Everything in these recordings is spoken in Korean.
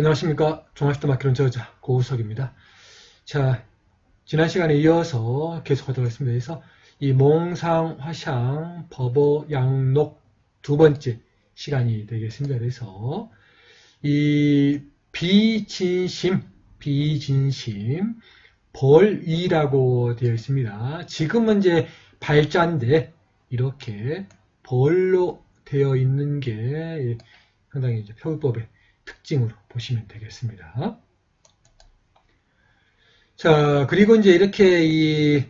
안녕하십니까. 종합시도 마키론 저자 고우석입니다. 자, 지난 시간에 이어서 계속하도록 하겠습니다. 그래서 이 몽상, 화상, 법어, 양록 두 번째 시간이 되겠습니다. 그래서 이 비진심, 비진심, 벌위라고 되어 있습니다. 지금은 이제 발자인데 이렇게 벌로 되어 있는 게 상당히 이제 표기법의 특징으로 보시면 되겠습니다. 자, 그리고 이제 이렇게 이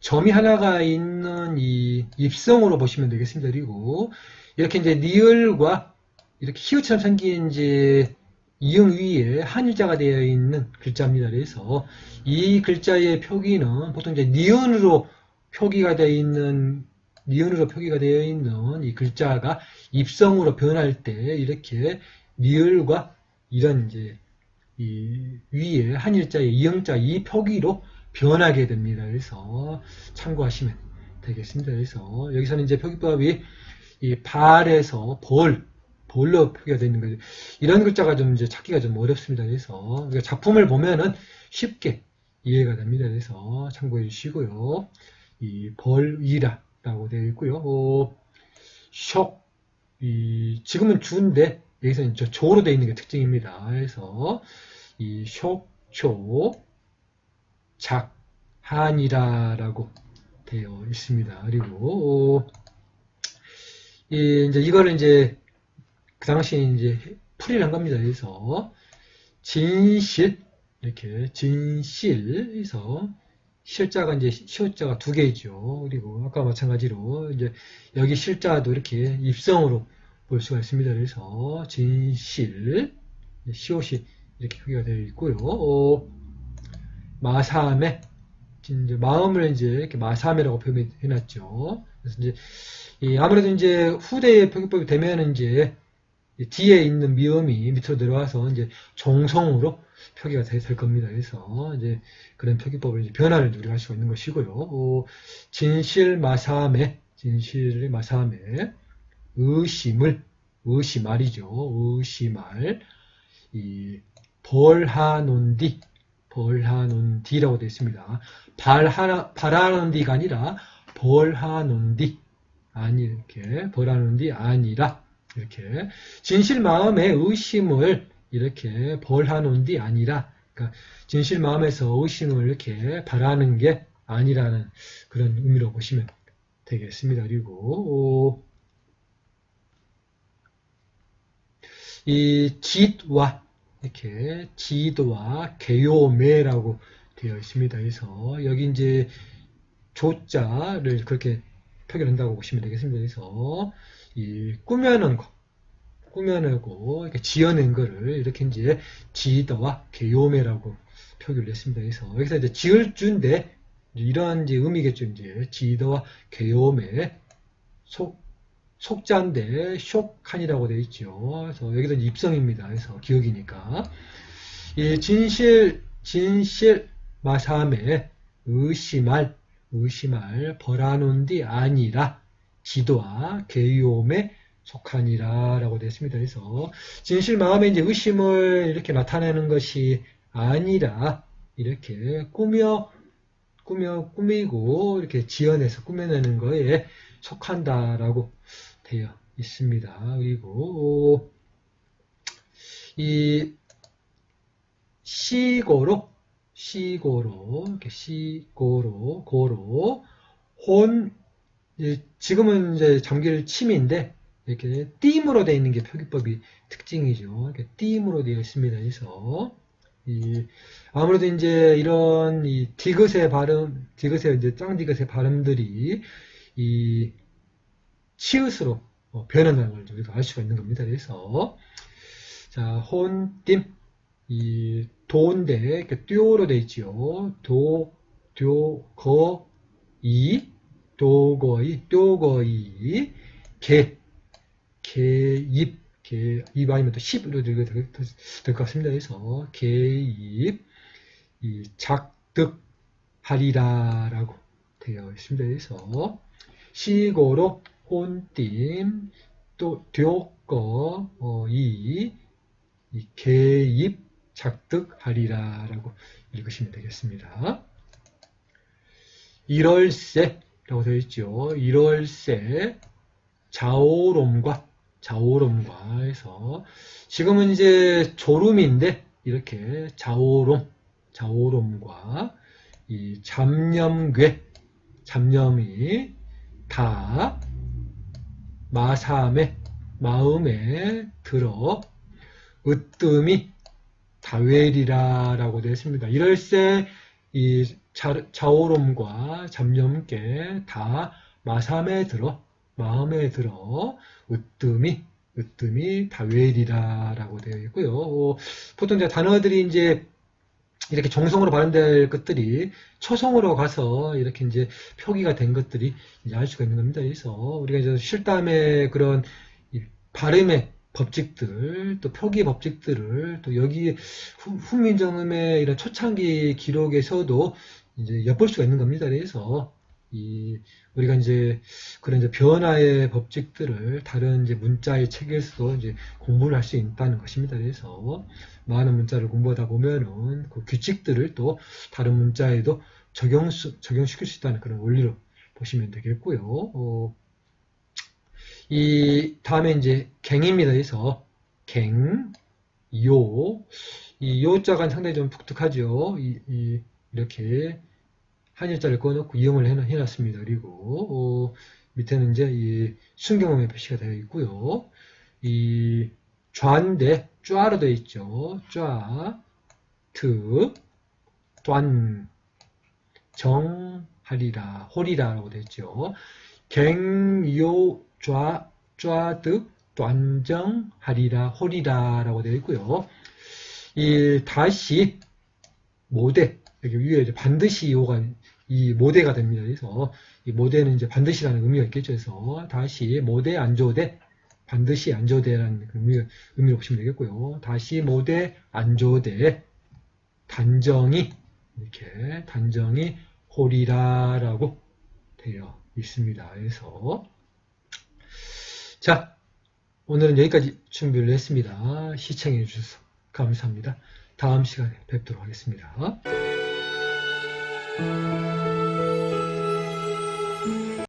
점이 하나가 있는 이 입성으로 보시면 되겠습니다. 그리고 이렇게 이제 니을과 이렇게 히읗처럼 생긴 이제 이응 위에 한일자가 되어 있는 글자입니다. 그래서 이 글자의 표기는 보통 이제 니은으로 표기가 되어 있는 니은으로 표기가 되어 있는 이 글자가 입성으로 변할 때 이렇게 니을과 이런 이제 이 위에 한일자의 이응자 이 표기로 변하게 됩니다. 그래서 참고하시면 되겠습니다. 그래서 여기서는 이제 표기법이 이 발에서 벌, 벌로 표기가 되는 거죠. 이런 글자가 좀 이제 찾기가 좀 어렵습니다. 그래서 작품을 보면은 쉽게 이해가 됩니다. 그래서 참고해 주시고요. 이 벌이라라고 되어 있고요. 어, 쇽, 이 지금은 주인데 여기서 이제 조로 되어 있는 게 특징입니다. 그래서 이 쇽조 작 한이라라고 되어 있습니다. 그리고 이 이제 이거를 이제 그 당시에 이제 풀이란 겁니다. 그래서 진실 이렇게 진실에서 실자가 이제 시옷자가 두 개죠. 그리고 아까 마찬가지로 이제 여기 실자도 이렇게 입성으로 볼 수가 있습니다. 그래서 진실, 시옷이 이렇게 표기가 되어 있고요. 어, 마삼에 이제 마음을 이제 이렇게 마삼이라고 표현해놨죠. 그래서 이제 아무래도 이제 후대의 표기법이 되면 이제 뒤에 있는 미음이 밑으로 내려와서 이제 종성으로 표기가 될 겁니다. 그래서 이제 그런 표기법을 이제 변화를 우리가 할 수가 있는 것이고요. 어, 진실 마삼에 진실 마삼에 의심을 의심말이죠. 의심말 이 벌하논디 벌하논디라고 되어 있습니다. 발하나 발하논디가 아니라 벌하논디. 아니 이렇게. 벌하논디 아니라. 이렇게. 진실 마음에 의심을 이렇게 벌하논디 아니라. 그러니까 진실 마음에서 의심을 이렇게 바라는 게 아니라는 그런 의미로 보시면 되겠습니다. 그리고 이 짓와 이렇게 지도와 개요매라고 되어 있습니다. 그래서 여기 이제 조자를 그렇게 표현한다고 보시면 되겠습니다. 그래서 이 꾸며낸 거, 꾸며내고 이렇게 지어낸 거를 이렇게 이제 지도와 개요매라고 표기를 했습니다. 그래서 여기서 이제 지을 준데 이런 이제 의미겠죠. 이제 지도와 개요매 속 속자인데 쇼칸이라고 되어 있죠. 그래서 여기도 입성입니다. 그래서 기억이니까. 이 진실, 진실, 마삼에 의심할, 의심할, 벌하는 뒤 아니라 지도와 개요에 속하니라 라고 되어 있습니다. 그래서 진실 마음에 이제 의심을 이렇게 나타내는 것이 아니라 이렇게 꾸며 꾸며 꾸미고 이렇게 지어내서 꾸며내는 거에 속한다라고 되어 있습니다. 그리고 이 시고로 시고로 이렇게 시고로 고로 혼 지금은 이제 잠길 침인데 이렇게 띠임으로 되어 있는 게 표기법이 특징이죠. 이렇게 띠임으로 되어 있습니다. 그래서 이 아무래도 이제 이런 이 디귿의 발음, 디귿의 이제 짱디귿의 발음들이 이 치읓으로 어, 변한다는 걸 우리가 알 수가 있는 겁니다. 그래서 자 혼 띠 이 도인데 띠오로 되어 있지요. 도, 듀, 거, 이, 도거이, 띠거이, 개, 개입, 개, 입 아니면 또 십으로 될 것 같습니다. 그래서 개입, 이 작득, 하리라라고 되어 있습니다. 그래서 시고로 혼띠, 또 듀거, 어, 이, 이 개입 작득하리라라고 읽으시면 되겠습니다. 1월세라고 되어 있죠. 1월세 자오롬과 자오롬과 해서 지금은 이제 조름인데 이렇게 자오롬 자오롬과 이 잡념괴 잡념이 다 마삼에 마음에 들어 으뜸이 다웰이라라고 되어 있습니다. 이럴세 이 자, 자오롬과 잡념께 다 마삼에 들어 마음에 들어 으뜸이 으뜸이 다웰이라라고 되어 있고요. 어, 보통 이제 단어들이 이제 이렇게 정성으로 발음될 것들이 초성으로 가서 이렇게 이제 표기가 된 것들이 이제 알 수가 있는 겁니다. 그래서 우리가 이제 실담의 그런 이 발음의 법칙들, 또 표기 법칙들을 또 여기 후- 훈민정음의 이런 초창기 기록에서도 이제 엿볼 수가 있는 겁니다. 그래서 이 우리가 이제 그런 이제 변화의 법칙들을 다른 이제 문자의 책에서도 이제 공부를 할 수 있다는 것입니다. 그래서 많은 문자를 공부하다 보면은 그 규칙들을 또 다른 문자에도 적용 적용시킬 수 있다는 그런 원리로 보시면 되겠고요. 어, 이 다음에 이제 갱입니다. 그래서 갱, 요, 이 요자가 상당히 좀 독특하죠. 이, 이- 이렇게 한일자를 꺼놓고 이용을 해놨- 해놨습니다. 그리고 어, 밑에는 이제 이 순경음의 표시가 되어 있고요. 이 좌인데 쫙로 되어 있죠. 쫙, 트, 端, 정하리라, 홀이라라고 되어 있죠. 갱 요 좌, 좌득,端정하리라, 홀이라라고 되어 있고요. 이 다시 모대 여기 위에 이제 반드시 요가 이 모대가 됩니다. 그래서 이 모대는 이제 반드시라는 의미가 있겠죠. 그래서 다시 모대 안조대 반드시 안조대라는 그 의미, 의미로 보시면 되겠고요. 다시 모대 안조대 단정이 이렇게 단정이 홀이라라고 되어 있습니다. 그래서 자 오늘은 여기까지 준비를 했습니다. 시청해 주셔서 감사합니다. 다음 시간에 뵙도록 하겠습니다. Música